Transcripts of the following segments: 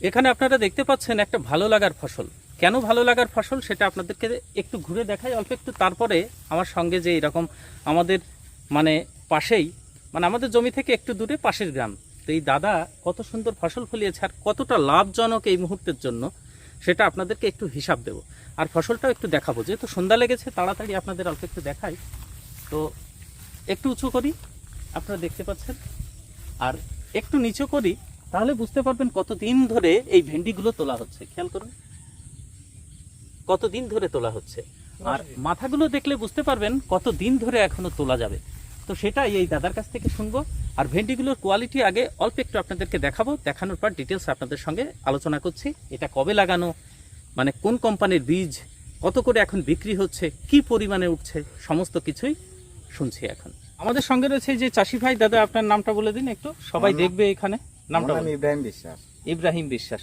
এখানে আপনারা দেখতে পাচ্ছেন একটা ভালো লাগার ফসল। কেন ভালো লাগার ফসল সেটা আপনাদেরকে একটু ঘুরে দেখাই, অল্প একটু তারপরে আমার সঙ্গে যে এরকম আমাদের মানে পাশেই মানে আমাদের জমি থেকে একটু দূরে পাশের গ্রাম। তো এই দাদা কত সুন্দর ফসল ফলিয়েছে আর কতটা লাভজনক এই মুহূর্তের জন্য সেটা আপনাদেরকে একটু হিসাব দেবো। আর ফসলটাও একটু দেখাবো। যেহেতু সন্ধ্যা লেগেছে, তাড়াতাড়ি আপনাদের অল্প একটু দেখাই। তো একটু উঁচু করি, আপনারা দেখতে পাচ্ছেন। আর একটু নিচু করি তাহলে বুঝতে পারবেন কতদিন ধরে এই ভেন্ডিগুলো তোলা হচ্ছে। খেয়াল করুন। কতদিন ধরে তোলা হচ্ছে। আর মাথাগুলো দেখলে বুঝতে পারবেন কতদিন ধরে এখনও তোলা যাবে। তো সেটাই এই দাদার কাছ থেকে শুনব। আর ভেন্ডিগুলোর কোয়ালিটি আগে অল্প একটু আপনাদেরকে দেখাবো। দেখানোর পর ডিটেলস আপনাদের সঙ্গে আলোচনা করছি। এটা কবে লাগানো? মানে কোন কোম্পানির বীজ? কত করে এখন বিক্রি হচ্ছে? কি পরিমাণে উঠছে? সমস্ত কিছুই শুনছি এখন। আমাদের সঙ্গে রয়েছে যে চাষি ভাই। দাদা আপনার নামটা বলে দিন একটু। সবাই দেখবে এখানে। নামটা ইব্রাহিম বিশ্বাস। ইব্রাহিম বিশ্বাস।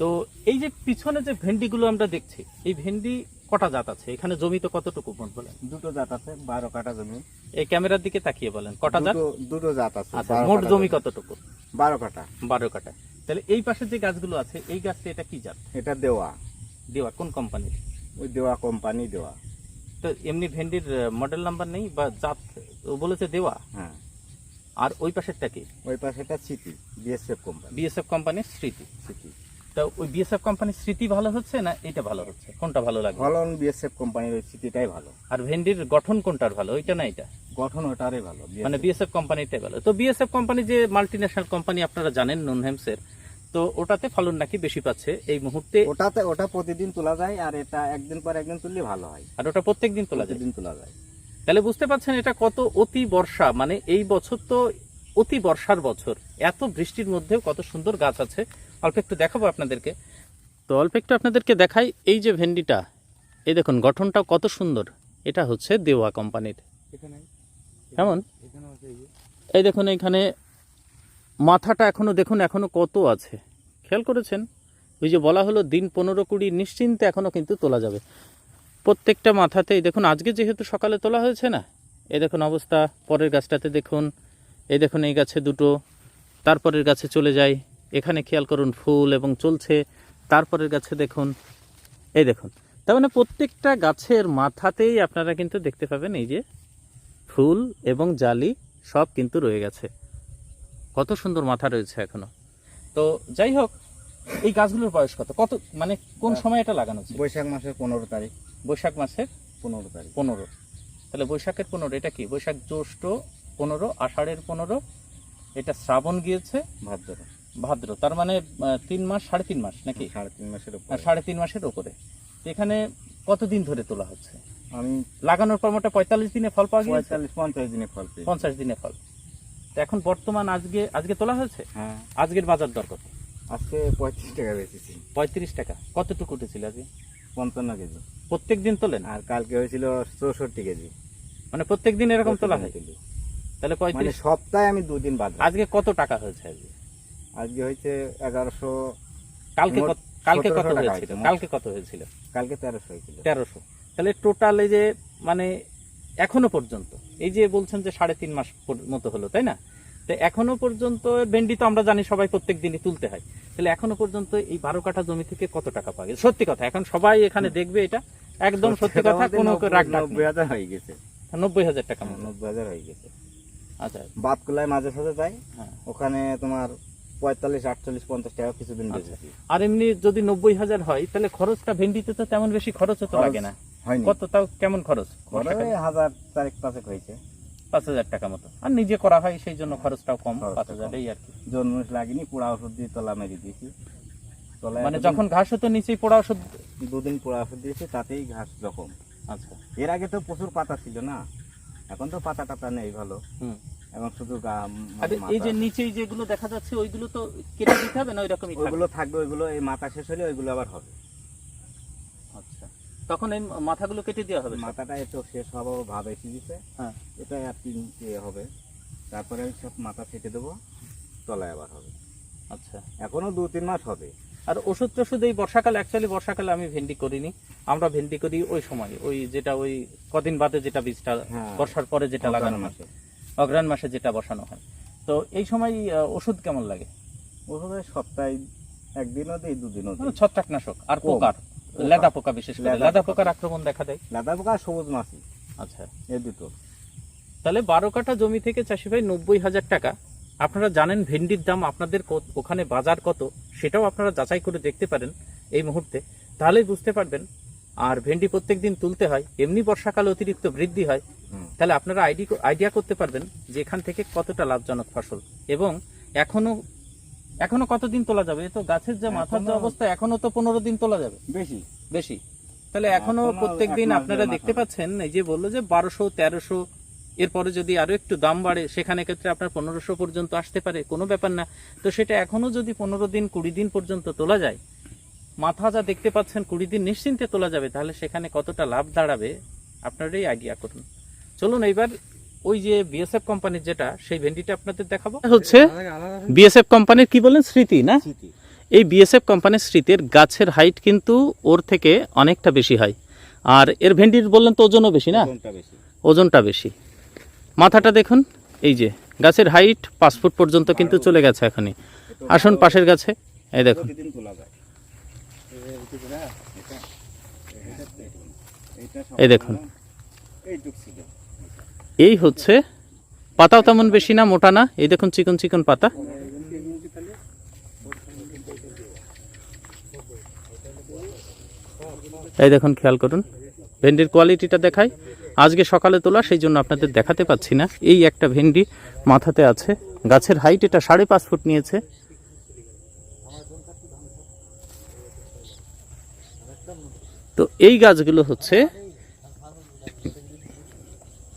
তো এই যে পিছনে যে ভেন্ডিগুলো আমরা দেখছি এই ভেন্ডি কটা জাত আছে? এখানে জমি তো কতটুকু বলেন? দুটো জাত আছে বারো কাটা জমি। এই ক্যামেরার দিকে তাকিয়ে বলেন কটা জাত? দুটো জাত আছে আচ্ছা মোট জমি কতটুকু? বারো কাটা বারো কাটা তাহলে এই পাশে যে গাছগুলো আছে এই গাছটা এটা কি জাত? এটা দেওয়া। দেওয়া কোন কোম্পানির ওই দেওয়া কোম্পানি দেওয়া। তো এমনি ভেন্ডির মডেল নাম্বার নেই বা জাত ও বলেছে দেওয়া? হ্যাঁ। আর ওই পাশেরটা কি? ওই পাশে এটা সিটি বিএসএফ কোম্পানি বিএসএফ কোম্পানির স্মৃতি। সিটি তো ওই বিএসএফ কোম্পানির স্মৃতি ভালো হচ্ছে না এটা ভালো হচ্ছে? কোনটা ভালো লাগে ফলন বিএসএফ কোম্পানির ওই সিটিটাই ভালো। আর ভেন্ডির গঠন কোনটার ভালো? ওইটা না এটা গঠন ওটারই ভালো মানে বিএসএফ কোম্পানিটাই ভালো। তো বিএসএফ কোম্পানি যে মাল্টি কোম্পানি আপনারা জানেন নুনহেমসের তো ওটাতে ফলন নাকি বেশি পাচ্ছে এই মুহূর্তে? ওটাতে ওটা প্রতিদিন তোলা যায় আর এটা একদিন পর একদিন তুললে ভালো হয়। আর ওটা প্রত্যেকদিন তোলা যায়? দিন তোলা যায়। তাহলে বুঝতে পারছেন এটা কত অতি বর্ষা মানে এই বছর তো অতি বর্ষার বছর। এত বৃষ্টির মধ্যেও কত সুন্দর গাছ আছে। অল্প একটু দেখাবো আপনাদেরকে। তো অল্প একটু আপনাদেরকে দেখাই এই যে ভেন্ডিটা। এই দেখুন গঠনটা কত সুন্দর। এটা হচ্ছে দেওয়া কোম্পানির। কেমন? এই এই দেখুন এখানে মাথাটা এখনও দেখুন এখনও কত আছে। খেয়াল করেছেন? ওই যে বলা হলো দিন পনেরো কুড়ি নিশ্চিন্তে এখনও কিন্তু তোলা যাবে। প্রত্যেকটা মাথাতেই, দেখুন, আজকে যেহেতু সকালে তোলা হয়েছে না এই দেখুন অবস্থা, পরের গাছটাতে দেখুন এই দেখুন এই গাছে দুটো, তারপরের গাছে চলে যায় এখানে খেয়াল করুন ফুল এবং চলছে, তারপরের গাছে দেখুন এই দেখুন, তার মানে প্রত্যেকটা গাছের মাথাতেই আপনারা কিন্তু দেখতে পাবেন এই যে ফুল এবং জালি সব কিন্তু রয়ে গেছে। কত সুন্দর মাথা রয়েছে এখনও। তো যাই হোক এই গাছগুলোর বয়স কত? কত মানে কোন সময় এটা লাগানো ছিল? বৈশাখ মাসের পনেরো তারিখ। বৈশাখ মাসের পনেরো তারিখ। পনেরো। তাহলে বৈশাখের পনেরো এটা কি? বৈশাখ জ্যৈষ্ঠ পনেরো আষাঢ়ের পনেরো এটা শ্রাবণ গিয়েছে ভাদ্র। ভাদ্র। তার মানে তিন মাস সাড়ে তিন মাস নাকি? সাড়ে তিন মাসের উপর। সাড়ে তিন মাসের ওপরে এখানে কতদিন ধরে তোলা হচ্ছে? আমি লাগানোর পর মোটা পঁয়তাল্লিশ দিনে ফল পাওয়া গিয়েছে? পঁয়তাল্লিশ পঞ্চাশ দিনে ফল পঞ্চাশ দিনে ফল। এখন বর্তমান আজকে আজকে তোলা হয়েছে? হ্যাঁ। আজকের বাজার দর কত? আজকে পঁয়ত্রিশ টাকা বেচেছি। পঁয়ত্রিশ টাকা। কতটুকু উঠেছিল আজকে? পঞ্চান্ন কেজি। প্রত্যেক দিন তোলেন আর কালকে হয়েছিল চৌষট্টি কেজি। মানে প্রত্যেক দিন এরকম তোলা হয়। তাহলে মানে পঁয়ত্রিশ সপ্তাহে আমি দুদিন বাদ। আজকে কত টাকা হয়েছে আজকে? আজকে হয়েছে এগারোশো কালকে কালকে কত হয়েছিল? কালকে কত হয়েছিল? কালকে তেরোশো হয়েছিল। তেরোশো। তাহলে টোটাল এই যে মানে এখনও পর্যন্ত এই যে বলছেন যে সাড়ে তিন মাস মতো হলো তাই না? তো এখনও পর্যন্ত ভেন্ডি তো আমরা জানি সবাই প্রত্যেক দিনই তুলতে হয়। তাহলে এখনও পর্যন্ত এই বারো কাঠা জমি থেকে কত টাকা পাওয়া গেছে? সত্যি কথা এখন সবাই এখানে দেখবে এটা। একদম সত্যি কথা কোনো রাগ নব্বই হাজার হয়ে গেছে। নব্বই হাজার টাকা নব্বই হাজার হয়ে গেছে। আচ্ছা। বাতকুলায় মাঝে সাথে যাই। হ্যাঁ। ওখানে তোমার পঁয়তাল্লিশ আটচল্লিশ পঞ্চাশ টাকা কিছুদিন আচ্ছা। বেঁচেছি আর এমনি যদি নব্বই হাজার হয় তাহলে খরচটা ভেন্ডিতে তো তেমন বেশি খরচ তো খরচ লাগে না। কত তাও কেমন খরচ? হাজার চারেক পাঁচেক হয়েছে। পাঁচ হাজার টাকা মতো। আর নিজে করা হয় সেই জন্য খরচটাও কম পাঁচ আর কি। লাগিনি পোড়া ওষুধ দিয়ে তলা মেরে দিয়েছি। মানে যখন ঘাস হতো নিচেই পোড়া ওষুধ দুদিন পোড়া ওষুধ দিয়েছি তাতেই ঘাস রকম আচ্ছা। এর আগে তো প্রচুর পাতা ছিল না? এখন তো পাতা টাতা নেই ভালো। এবং শুধু এই যে নিচেই যেগুলো দেখা যাচ্ছে ওইগুলো তো কেটে দিতে হবে না? ওইরকমই থাকবে? ওইগুলো থাকবে ওইগুলো এই মাথা শেষ হলে ওইগুলো আবার হবে। তখন এই মাথাগুলো কেটে দেওয়া হবে মাথাটা একটু শেষ হব ভাব এসে হ্যাঁ। আর তিন ইয়ে হবে। তারপরে আমি সব মাথা কেটে দেবো। তলায় আবার হবে। আচ্ছা। এখনও দু তিন মাস হবে। আর ওষুধ টষুধ এই বর্ষাকালে অ্যাকচুয়ালি বর্ষাকালে আমি ভেন্ডি করিনি। আমরা ভেন্ডি করি ওই সময় ওই যেটা ওই কদিন বাদে যেটা বীজটা হ্যাঁ। বর্ষার পরে যেটা লাগানো মাসে। অগ্রাণ মাসে যেটা বসানো হয়। তো এই সময় ওষুধ কেমন লাগে? ওষুধ সপ্তাহে একদিনও দিই দুদিনও মানে ছত্রাকনাশক আর পোকার। পোকা। লেদা পোকা বিশেষ করে। লেদা পোকার আক্রমণ দেখা দেয়। লাদা পোকা সবুজ মাছি। আচ্ছা। এই দুটো। তাহলে বারো কাঠা জমি থেকে চাষি ভাই নব্বই হাজার টাকা। আপনারা জানেন ভেন্ডির দাম আপনাদের কত- ওখানে বাজার কত সেটাও আপনারা যাচাই করে দেখতে পারেন এই মুহূর্তে। তাহলে বুঝতে পারবেন। আর ভেন্ডি প্রত্যেকদিন তুলতে হয় এমনি বর্ষাকালে অতিরিক্ত বৃদ্ধি হয়। তাহলে আপনারা আইডি আইডিয়া করতে পারবেন যে এখান থেকে কতটা লাভজনক ফসল। এবং এখনও এখনও কতদিন তোলা যাবে? তো গাছের যে মাথার যে অবস্থা এখনও তো পনেরো দিন তোলা যাবে। বেশি। বেশি। তাহলে এখনও এখনও প্রত্যেক দিন আপনারা দেখতে পাচ্ছেন এই যে বলল যে বারোশো তেরোশো এরপরে যদি আরও একটু দাম বাড়ে সেখানে ক্ষেত্রে আপনার পনেরোশো পর্যন্ত আসতে পারে কোনো ব্যাপার না। তো সেটা এখনও যদি পনেরো দিন কুড়ি দিন পর্যন্ত তোলা যায় মাথা যা দেখতে পাচ্ছেন কুড়ি দিন নিশ্চিন্তে তোলা যাবে তাহলে সেখানে কতটা লাভ দাঁড়াবে আপনারাই আইডিয়া করুন। চলুন এইবার ওই যে বিএসএফ কোম্পানির যেটা সেই ভেন্ডিটা আপনাদের দেখাবো হচ্ছে বিএসএফ কোম্পানির কি বলেন স্মৃতি না এই বিএসএফ কোম্পানির স্মৃতির গাছের হাইট কিন্তু ওর থেকে অনেকটা বেশি হয় আর এর ভেন্ডির বললেন তো ওজনও বেশি না ওজনটা বেশি মাথাটা দেখুন এই যে গাছের হাইট পাঁচ ফুট পর্যন্ত কিন্তু চলে গেছে এখনই আসুন পাশের গাছে এই দেখুন এই দেখুন। এই হচ্ছে পাতাও তেমন বেশি না, মোটা না। এই দেখুন চিকন চিকন পাতা। এই দেখুন, খেয়াল করুন। ভেন্ডির কোয়ালিটিটা দেখাই। আজকে সকালে তোলা, সেই জন্য আপনাদের দেখাতে পাচ্ছি না। এই একটা ভেন্ডি মাথাতে আছে। গাছের হাইট এটা সাড়ে পাঁচ ফুট নিয়েছে। তো এই গাছগুলো হচ্ছে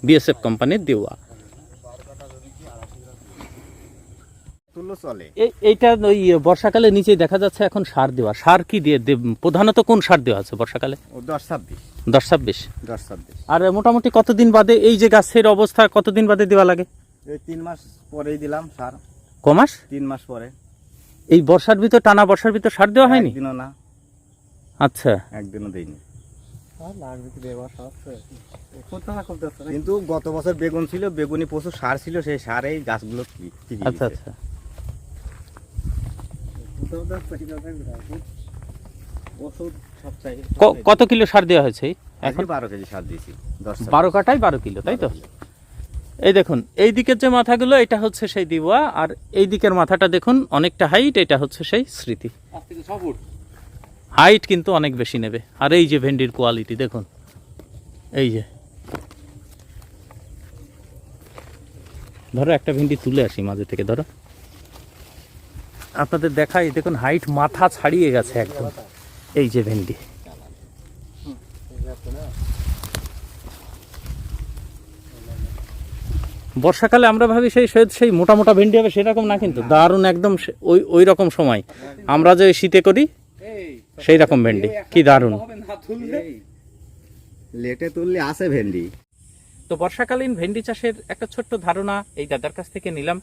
বিএসএফ কোম্পানির দেওয়া। তুলো চলে। এই এইটা ওই বর্ষাকালে নিচে দেখা যাচ্ছে এখন সার দেওয়া। সার কি দিয়ে দে- প্রধানত কোন সার দেওয়া আছে বর্ষাকালে? ও দশ ছাব্বিশ। দশ ছাব্বিশ? দশ ছাব্বিশ। আর মোটামুটি কতদিন বাদে এই যে গাছের অবস্থা কতদিন বাদে দেওয়া লাগে? এই তিন মাস পরেই দিলাম সার। কমাস তিন মাস পরে। এই বর্ষার ভিতর টানা বর্ষার ভিতর সার দেওয়া হয়নি? না। আচ্ছা। একদিনও দেইনি। কিন্তু গত বছর বেগুন ছিল বেগুনি প্রচুর সার ছিল সেই সারেই গাছগুলো আচ্ছা আচ্ছা। কত কিলো সার দেওয়া হয়েছে এখন? বারো কেজি সার দিয়েছি দশ বারো কাটায় বারো কিলো তাই তো? এই দেখুন এই দিকের যে মাথাগুলো এটা হচ্ছে সেই দিওয়া আর এই দিকের মাথাটা দেখুন অনেকটা হাইট এটা হচ্ছে সেই স্মৃতি। হাইট কিন্তু অনেক বেশি নেবে। আর এই যে ভেন্ডির কোয়ালিটি দেখুন। এই যে। ধরো একটা ভেন্ডি তুলে আসি মাঝে থেকে, ধরো। আপনাদের দেখাই, দেখুন হাইট মাথা ছাড়িয়ে গেছে একদম। এই যে ভেন্ডি। বর্ষাকালে আমরা ভাবি সেই সেই- সেই মোটা মোটা ভেন্ডি হবে সেরকম না কিন্তু, দারুণ একদম ওই ওই রকম সময়। আমরা যে শীতে করি সেই রকম ভেন্ডি। কি দারুণ। লেটে তুললে আসে ভেন্ডি। তো বর্ষাকালীন ভেন্ডি চাষের একটা ছোট্ট ধারণা এই দাদার কাছ থেকে নিলাম।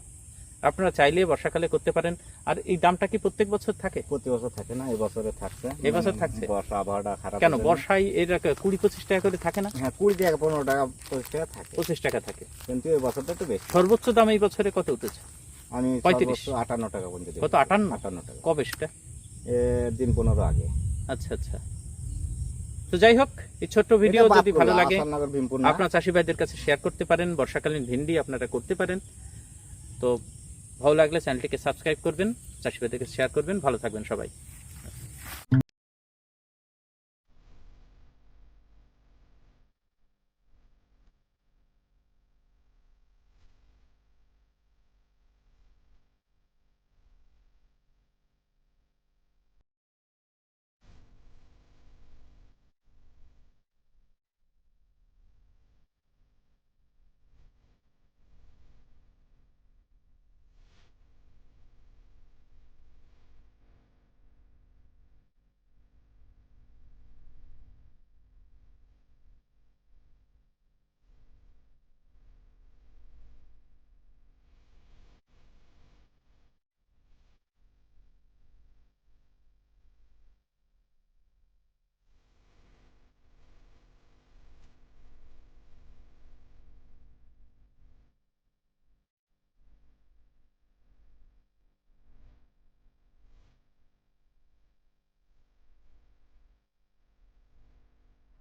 আপনারা চাইলে বর্ষাকালে করতে পারেন। আর এই দামটা কি প্রত্যেক বছর থাকে? প্রতি বছর থাকে না এই বছরে থাকছে। এই বছর থাকছে? বর্ষা আবহাওয়াটা খারাপ কেন বর্ষায় এর কুড়ি পঁচিশ টাকা করে থাকে না? হ্যাঁ কুড়ি টাকা পনেরো টাকা পঁচিশ টাকা থাকে। পঁচিশ টাকা থাকে। কিন্তু এই বছরটা একটু বেশি। সর্বোচ্চ দাম এই বছরে কত উঠেছে? আমি পঁয়ত্রিশ। আটান্ন টাকা পর্যন্ত। কত আটান্ন? আটান্ন টাকা। কবে সেটা? দিন পনেরো আগে। আচ্ছা আচ্ছা। তো যাই হোক এই ছোট্ট ভিডিও যদি ভালো লাগে। আপনার চাষি ভাইদের কাছে শেয়ার করতে পারেন বর্ষাকালীন ভিন্ডি আপনারা করতে পারেন। তো ভালো লাগলে চ্যানেলটিকে সাবস্ক্রাইব করবেন চাষি ভাইদেরকে কাছে শেয়ার করবেন। ভালো থাকবেন সবাই।